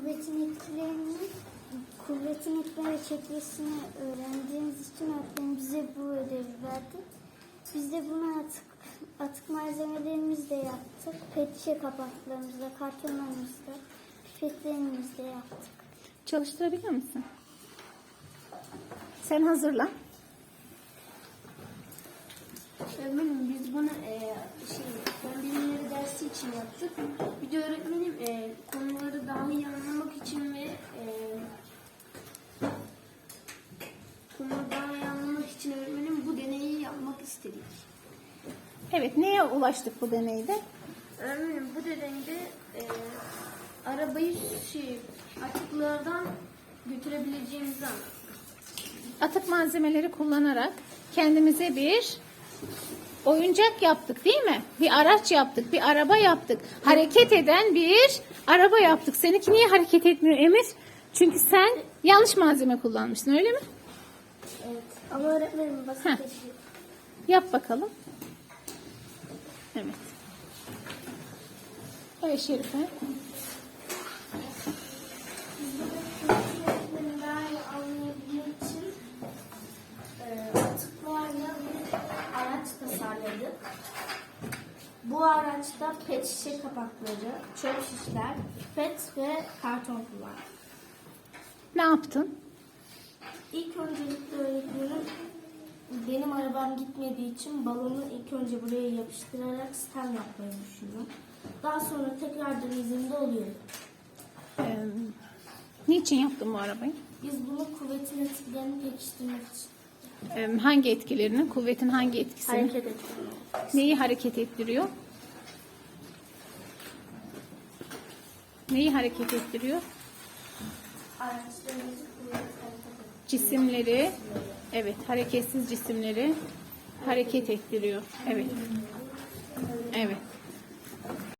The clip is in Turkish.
kuvvetin etkilerini, kuvvetin etki ve çekmesini öğrendiğimiz için öğretmenim bize bu ödevi verdi. Biz de bunu atık, atık malzemelerimizi de yaptık. Pet şişe kapaklarımızla, kartonlarımızla, pipetlerimizle yaptık. Çalıştırabiliyor musun? Sen hazırla. Öğretmenim biz bunu e, şey, fen bilimleri dersi için yaptık. Bir de öğretmenim e, konuları daha iyi anlamak için ve e, konuları daha iyi anlamak için öğretmenim bu deneyi yapmak istedik. Evet, neye ulaştık bu deneyde? Öğretmenim bu deneyde e, arabayı şey, atıklardan götürebileceğimizi anladık. Atık malzemeleri kullanarak kendimize bir oyuncak yaptık değil mi? Bir araç yaptık, bir araba yaptık. Hareket eden bir araba yaptık. Seninki niye hareket etmiyor Emir? Çünkü sen yanlış malzeme kullanmışsın öyle mi? Evet. Ama öğretmenim basit Heh. şey. Yap bakalım. Evet. Evet Şerife. Bu araçta pet şişe kapakları, çöp şişler, pipet ve karton kullandık. Ne yaptın? İlk öncelikle arabam gitmediği için balonu ilk önce buraya yapıştırarak stem yapmayı düşündüm. Daha sonra tekrardan izinde oluyor. Ee, niçin yaptın bu arabayı? Biz bunu kuvvetin etkilerini pekiştirmek için Ee, hangi etkilerini? Kuvvetin hangi etkisini? hareket ettik. Neyi hareket ettiriyor? Neyi hareket ettiriyor? Araçlarımızı kuvvet hareket ettik. Cisimleri, evet hareketsiz cisimleri hareket ettiriyor. Evet. Evet.